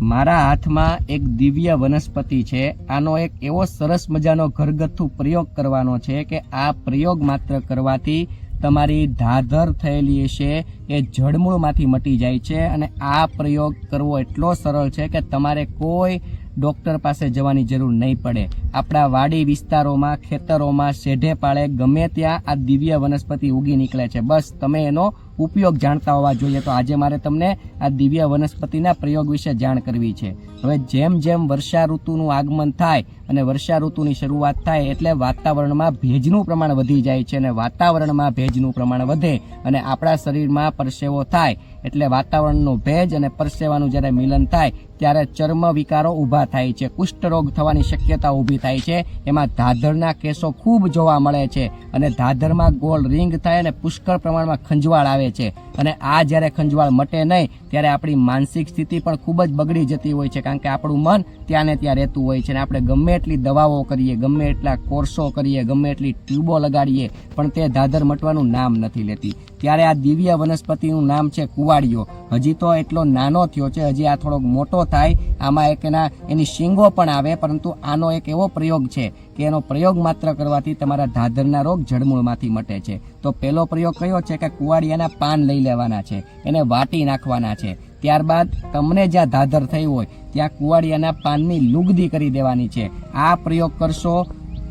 મારા હાથમાં એક દિવ્ય વનસ્પતિ છે. આનો એક એવો સરસ મજાનો ઘરગથ્થુ પ્રયોગ કરવાનો છે કે આ પ્રયોગ માત્ર કરવાથી તમારી ધાધર થયેલી હશે એ જળમૂળમાંથી મટી જાય છે અને આ પ્રયોગ કરવો એટલો સરળ છે કે તમારે કોઈ ડૉક્ટર પાસે જવાની જરૂર નહીં પડે. આપણા વાડી વિસ્તારોમાં, ખેતરોમાં શેઢે પાળે ગમે ત્યાં આ દિવ્ય વનસ્પતિ ઉગી નીકળે છે. બસ, તમે એનો ઉપયોગ જાણતા હોવા જોઈએ. તો આજે મારે તમને આ દિવ્ય વનસ્પતિના પ્રયોગ વિશે જાણ કરવી છે. હવે જેમ જેમ વર્ષા ઋતુનું આગમન થાય અને વર્ષા ઋતુની શરૂઆત થાય એટલે વાતાવરણમાં ભેજનું પ્રમાણ વધી જાય છે અને વાતાવરણમાં ભેજનું પ્રમાણ વધે અને આપણા શરીરમાં પરસેવો થાય એટલે વાતાવરણનો ભેજ અને પરસેવાનું જ્યારે મિલન થાય ત્યારે ચર્મ વિકારો ઊભા થાય છે. કુષ્ઠરોગ થવાની શક્યતા ઊભી થાય છે. એમાં ધાધરના કેસો ખૂબ જોવા મળે છે અને ધાધરમાં ગોળ રિંગ થાય અને પુષ્કળ પ્રમાણમાં ખંજવાળ આવે છે. અને આ જ્યારે ખંજવાળ મટે નહીં, ત્યારે આપણી માનસિક સ્થિતિ પણ ખૂબ જ બગડી જતી હોય છે. કારણ કે આપણું મન ત્યાં ને ત્યાં રહેતું હોય છે અને આપણે ગમે એટલી દવાઓ કરીએ, ગમે એટલા કોર્સો કરીએ, ગમે એટલી ટ્યુબો લગાડીએ, પણ તે ધાધર મટવાનું નામ નથી લેતી. ત્યારે આ દિવ્ય વનસ્પતિનું નામ છે કુવાડિયો હજી તો એટલો નાનો થયો છે, હજી આ થોડોક મોટો થાય, આમાં એક એના, એની શીંગો પણ આવે, પરંતુ આનો એક એવો પ્રયોગ છે કે એનો પ્રયોગ માત્ર કરવાથી તમારા ધાધરના રોગ જળમૂળમાંથી મટે છે. તો પહેલો પ્રયોગ કયો છે કે કુવાડિયાના પાન લઈ લેવાના છે, એને વાટી નાખવાના છે. ત્યારબાદ તમને જ્યાં ધાધર થઈ હોય, ત્યાં કુવાડિયાના પાનની લુગદી કરી દેવાની છે. આ પ્રયોગ કરશો,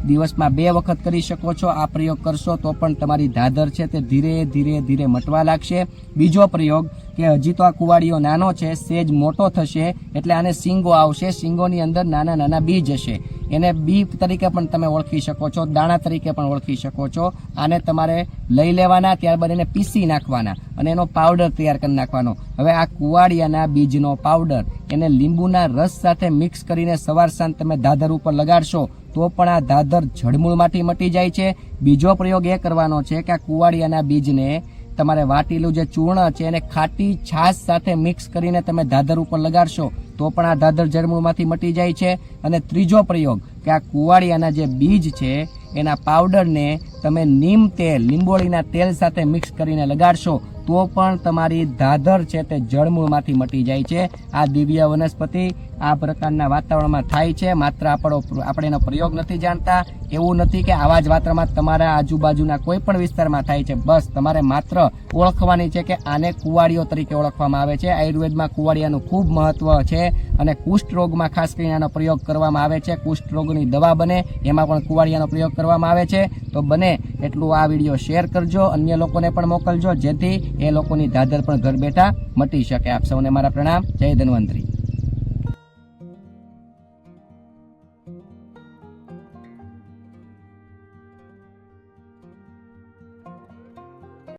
દિવસમાં બે વખત કરી શકો છો. આ પ્રયોગ કરશો તો પણ તમારી ધાધર છે તે ધીરે ધીરે ધીરે મટવા લાગશે. બીજો પ્રયોગ કે હજી તો આ કુવાડીઓ નાનો છે, સેજ મોટો થશે, એટલે આને શીંગો આવશે. શીંગોની અંદર નાના નાના બીજ હશે. એને બી તરીકે પણ તમે ઓળખી શકો છો, દાણા તરીકે પણ ઓળખી શકો છો. આને તમારે લઈ લેવાના, ત્યારબાદ એને પીસી નાખવાના અને એનો પાવડર તૈયાર કરી નાખવાનો. હવે આ કુવાડિયાના બીજનો પાવડર, એને લીંબુના રસ સાથે મિક્સ કરીને સવાર સાંજ તમે ધાધર ઉપર લગાડશો, તો પણ આ ધાધર જળમૂળમાંથી મટી જાય છે. બીજો પ્રયોગ એ કરવાનો છે કે આ કુવાડિયાના બીજને તમારે વાટેલું જે ચૂર્ણ છે એને ખાટી છાશ સાથે મિક્સ કરીને તમે ધાધર ઉપર લગાડશો તો પણ આ દાદર જળમૂળમાંથી મટી જાય છે. અને ત્રીજો પ્રયોગ, કે આ કુવાડિયાના જે બીજ છે, એના પાવડરને તમે નીમ તેલ લીંબોળીના તેલ સાથે મિક્સ કરીને લગાડશો તો પણ તમારી ધાધર છે તે જળમૂળમાંથી મટી જાય છે. આ દિવ્ય વનસ્પતિ આ પ્રકારના વાતાવરણમાં થાય છે. માત્ર આપણો આપણે એનો પ્રયોગ નથી જાણતા. એવું નથી કે આવા જ વાતાવરણમાં તમારા આજુબાજુના કોઈ પણ વિસ્તારમાં થાય છે. બસ, તમારે માત્ર ઓળખવાની છે કે આને કુવાડીઓ તરીકે ઓળખવામાં આવે છે. આયુર્વેદમાં કુવાડિયાનું ખૂબ મહત્વ છે અને કુષ્ઠ રોગમાં ખાસ કરીને આનો પ્રયોગ કરવામાં આવે છે. કુષ્ઠ રોગની દવા બને, એમાં પણ કુવાડિયાનો પ્રયોગ કરવામાં આવે છે. તો બને એટલું આ વીડિયો શેર કરજો, અન્ય લોકોને પણ મોકલજો, જેથી એ લોકોની દાદર પણ ઘર બેઠા મટી શકે. આપ સૌને મારા પ્રણામ. જય ધન્વંતરી.